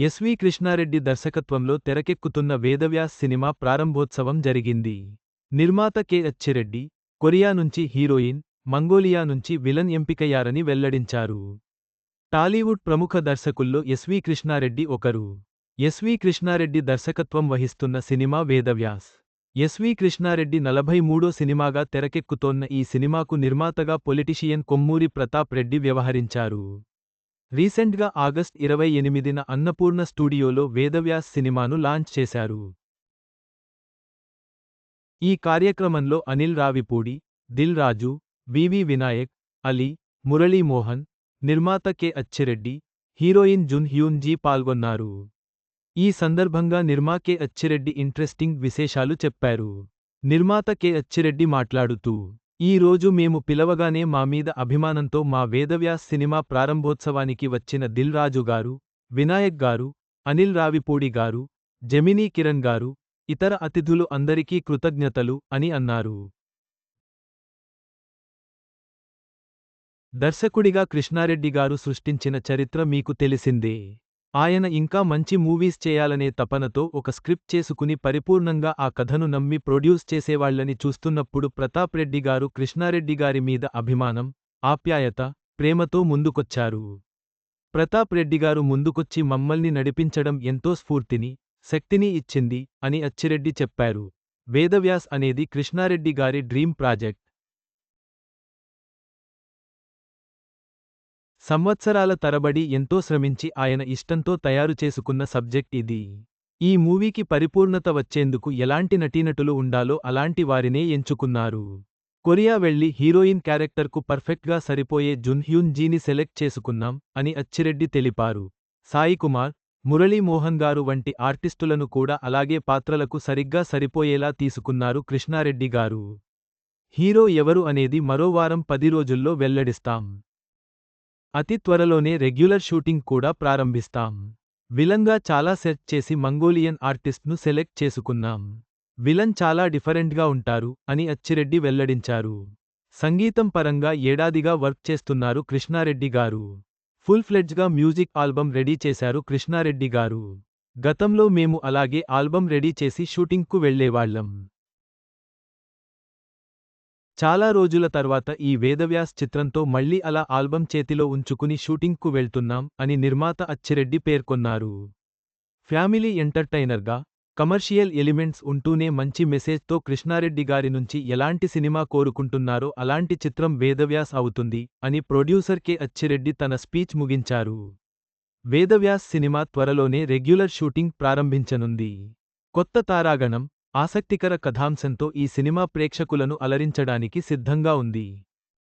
SV Krishna Reddy దర్శకత్వంలో తెరకెక్కుతున్న Vedavyas cinema ప్రారంభోత్సవం జరిగింది. నిర్మాత కె. అచ్చిరెడ్డి కొరియా నుంచి హీరోయిన్ మంగోలియా నుంచి విలన్ ఎంపికయ్యారని వెల్లడించారు. టాలీవుడ్ ప్రముఖ దర్శకుల్లో ఎస్వి కృష్ణారెడ్డి ఒకరు. ఎస్వి కృష్ణారెడ్డి దర్శకత్వం వహిస్తున్న సినిమా వేదవ్యాస్. ఎస్వి కృష్ణారెడ్డి నలభై మూడో సినిమాగా తెరకెక్కుతోన్న ఈ సినిమాకు నిర్మాతగా పొలిటిషియన్ కొమ్మూరి ప్రతాప్ రెడ్డి వ్యవహరించారు. రీసెంట్గా ఆగస్ట్ ఇరవై ఎనిమిదిన అన్నపూర్ణ స్టూడియోలో వేదవ్యాస్ సినిమాను లాంచ్ చేశారు. ఈ కార్యక్రమంలో అనిల్ రావిపూడి దిల్ రాజు వివి వినాయక్ అలీ మురళీమోహన్ నిర్మాత K Achireddy heroine Jun Hyun Ji పాల్గొన్నారు. ఈ సందర్భంగా నిర్మా కె అచ్చిరెడ్డి ఇంట్రెస్టింగ్ విశేషాలు చెప్పారు. నిర్మాత కె అచ్చిరెడ్డి మాట్లాడుతూ ఈ రోజు మేము పిలవగానే మా మీద అభిమానంతో మా వేదవ్యాస్ సినిమా ప్రారంభోత్సవానికి వచ్చిన దిల్ రాజు గారు వినాయక్ గారు అనిల్ రావిపూడి గారు జమినీ కిరణ్ గారు ఇతర అతిథులు అందరికీ కృతజ్ఞతలు అని అన్నారు. దర్శకుడిగా కృష్ణారెడ్డి గారు సృష్టించిన చరిత్ర మీకు తెలిసిందే. ఆయన ఇంకా మంచి మూవీస్ చేయాలనే తపనతో ఒక స్క్రిప్ట్ చేసుకుని పరిపూర్ణంగా ఆ కథను నమ్మి ప్రొడ్యూస్ చేసేవాళ్ళని చూస్తున్నప్పుడు ప్రతాప్ రెడ్డి గారు కృష్ణారెడ్డి గారి మీద అభిమానం ఆప్యాయత ప్రేమతో ముందుకొచ్చారు. ప్రతాప్ రెడ్డి గారు ముందుకొచ్చి మమ్మల్ని నడిపించడం ఎంతో స్ఫూర్తిని శక్తిని ఇచ్చింది అని అచ్చిరెడ్డి చెప్పారు. వేదవ్యాస్ అనేది కృష్ణారెడ్డి గారి డ్రీం ప్రాజెక్ట్. సంవత్సరాల తరబడి ఎంతో శ్రమించి ఆయన ఇష్టంతో తయారు చేసుకున్న సబ్జెక్ట్ ఇది. ఈ మూవీకి పరిపూర్ణత వచ్చేందుకు ఎలాంటి నటీనటులు ఉండాలో అలాంటి వారినే ఎంచుకున్నారు. కొరియా వెళ్ళి హీరోయిన్ క్యారెక్టర్కు పర్ఫెక్ట్గా సరిపోయే జున్హ్యూన్ జీని సెలెక్ట్ చేసుకున్నాం అని అచ్చిరెడ్డి తెలిపారు. సాయి కుమార్ మురళీమోహన్ గారు వంటి ఆర్టిస్టులను కూడా అలాగే పాత్రలకు సరిగ్గా సరిపోయేలా తీసుకున్నారు కృష్ణారెడ్డి గారు. హీరో ఎవరు అనేది మరో వారం పది రోజుల్లో వెల్లడిస్తాం. అతి త్వరలోనే రెగ్యులర్ షూటింగ్ కూడా ప్రారంభిస్తాం. విలంగా చాలా సెర్చ్ చేసి మంగోలియన్ ఆర్టిస్ట్ను సెలెక్ట్ చేసుకున్నాం. విలన్ చాలా డిఫరెంట్గా ఉంటారు అని అచ్చిరెడ్డి వెల్లడించారు. సంగీతం పరంగా ఏడాదిగా వర్క్ చేస్తున్నారు కృష్ణారెడ్డి గారు. ఫుల్ ఫ్లెడ్జ్గా మ్యూజిక్ ఆల్బం రెడీ చేశారు కృష్ణారెడ్డి గారు. గతంలో మేము అలాగే ఆల్బం రెడీ చేసి షూటింగ్కు వెళ్ళేవాళ్ళం చాలా రోజుల తర్వాత ఈ వేదవ్యాస్ చిత్రంతో మళ్ళీ అలా ఆల్బం చేతిలో ఉంచుకుని షూటింగ్కు వెళ్తున్నాం అని నిర్మాత అచ్చిరెడ్డి పేర్కొన్నారు. ఫ్యామిలీ ఎంటర్టైనర్గా కమర్షియల్ ఎలిమెంట్స్ ఉంటూనే మంచి మెసేజ్తో కృష్ణారెడ్డి గారి నుంచి ఎలాంటి సినిమా కోరుకుంటున్నారో అలాంటి చిత్రం వేదవ్యాస్ అవుతుంది అని ప్రొడ్యూసర్ కె. అచ్చిరెడ్డి తన స్పీచ్ ముగించారు. వేదవ్యాస్ సినిమా త్వరలోనే రెగ్యులర్ షూటింగ్ ప్రారంభించనుంది. కొత్త తారాగణం ఆసక్తికర కథాంశంతో ఈ సినిమా ప్రేక్షకులను అలరించడానికి సిద్ధంగా ఉంది.